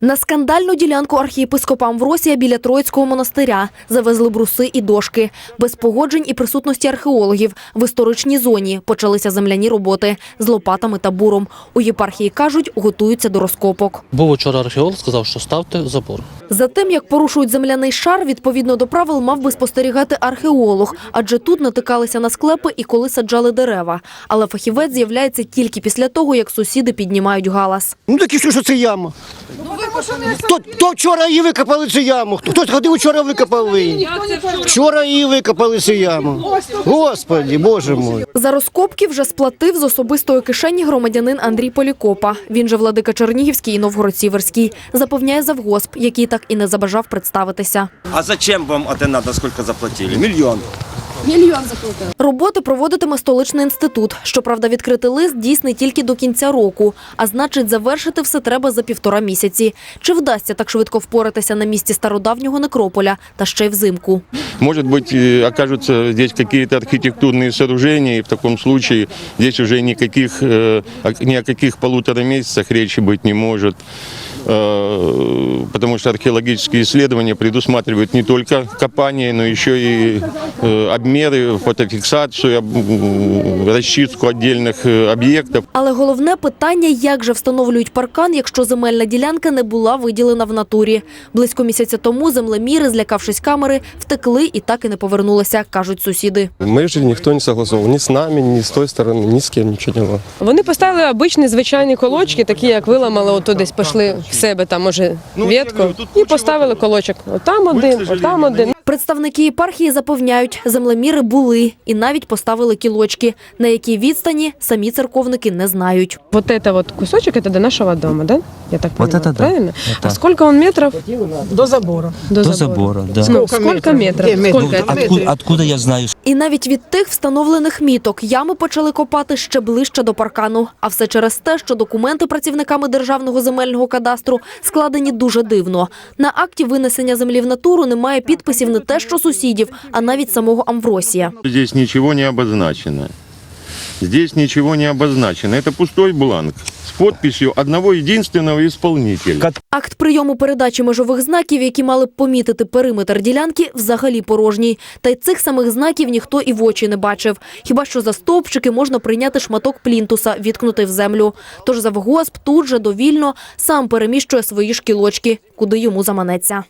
На скандальну ділянку архієпископа Амвросія біля Троїцького монастиря завезли бруси і дошки. Без погоджень і присутності археологів в історичній зоні почалися земляні роботи з лопатами та буром. У єпархії кажуть, готуються до розкопок. Був вчора археолог, сказав, що ставте забор. За тим, як порушують земляний шар, відповідно до правил мав би спостерігати археолог, адже тут натикалися на склепи і коли саджали дерева. Але фахівець з'являється тільки після того, як сусіди піднімають галас. Ну так і що, що це яма? То, то вчора її викопали цю яму. Хтось ходив вчора викопали. Вчора її викопали цю яму. Господи, Боже мой. За розкопки вже сплатив з особистої кишені громадянин Андрій Полікопа. Він же владика Чернігівський і Новгород-Сіверський. Запевняє завгосп, який так і не забажав представитися. А зачем вам это надо, сколько заплатили? Миллион. Роботи проводитиме столичний інститут. Щоправда, відкрити лист дійсний тільки до кінця року, а значить, завершити все треба за півтора місяці. Чи вдасться так швидко впоратися на місці стародавнього некрополя та ще й взимку? Может быть, э, окажутся здесь какие-то архитектурные сооружения, и в таком случае здесь уже никаких, э, о- ни о каких полутора месяцах речи быть не может. Э, Потому что археологические исследования предусматривают не только копание, но еще и э, обмеры, фотофиксацию, об- м, расчистку отдельных э, объектов. Але головне питання, як же встановлюють паркан, якщо земельна ділянка не була виділена в натурі. Близько місяця тому землеміри, злякавшись камери, втекли і так і не повернулися, кажуть сусіди. Ми ж ніхто не согласував ні з нами, ні з тої сторони, ні з ким нічого не було. Вони поставили обичні звичайні колочки, такі як виламали, ото десь пішли в себе, там може Ну, тут і поставили колочок. Отам один, отам один. Представники єпархії запевняють, землеміри були і навіть поставили кілочки, на якій відстані самі церковники не знають. Вот это вот кусочек, это до нашего дома, да? Я так Вот понимаю, это да. правильно? Это. А сколько он метров? До забору. До, До забора, да. Ну, сколько метров? Где Сколько метров? это? Откуда, откуда я знаю? І навіть від тих встановлених міток ями почали копати ще ближче до паркану. А все через те, що документи працівниками державного земельного кадастру складені дуже дивно. На акті винесення землі в натуру немає підписів не те, що сусідів, а навіть самого Амвросія. Здесь ничего не обозначено. Здесь ничего не обозначено. Это пустой бланк с подписью одного единственного исполнителя. Акт прийому передачі межових знаків, які мали б помітити периметр ділянки, взагалі порожній. Та й цих самих знаків ніхто і в очі не бачив. Хіба що за стовпчики можна прийняти шматок плінтуса, відкнутий в землю. Тож завгосп тут же довільно сам переміщує свої шкілочки, куди йому заманеться.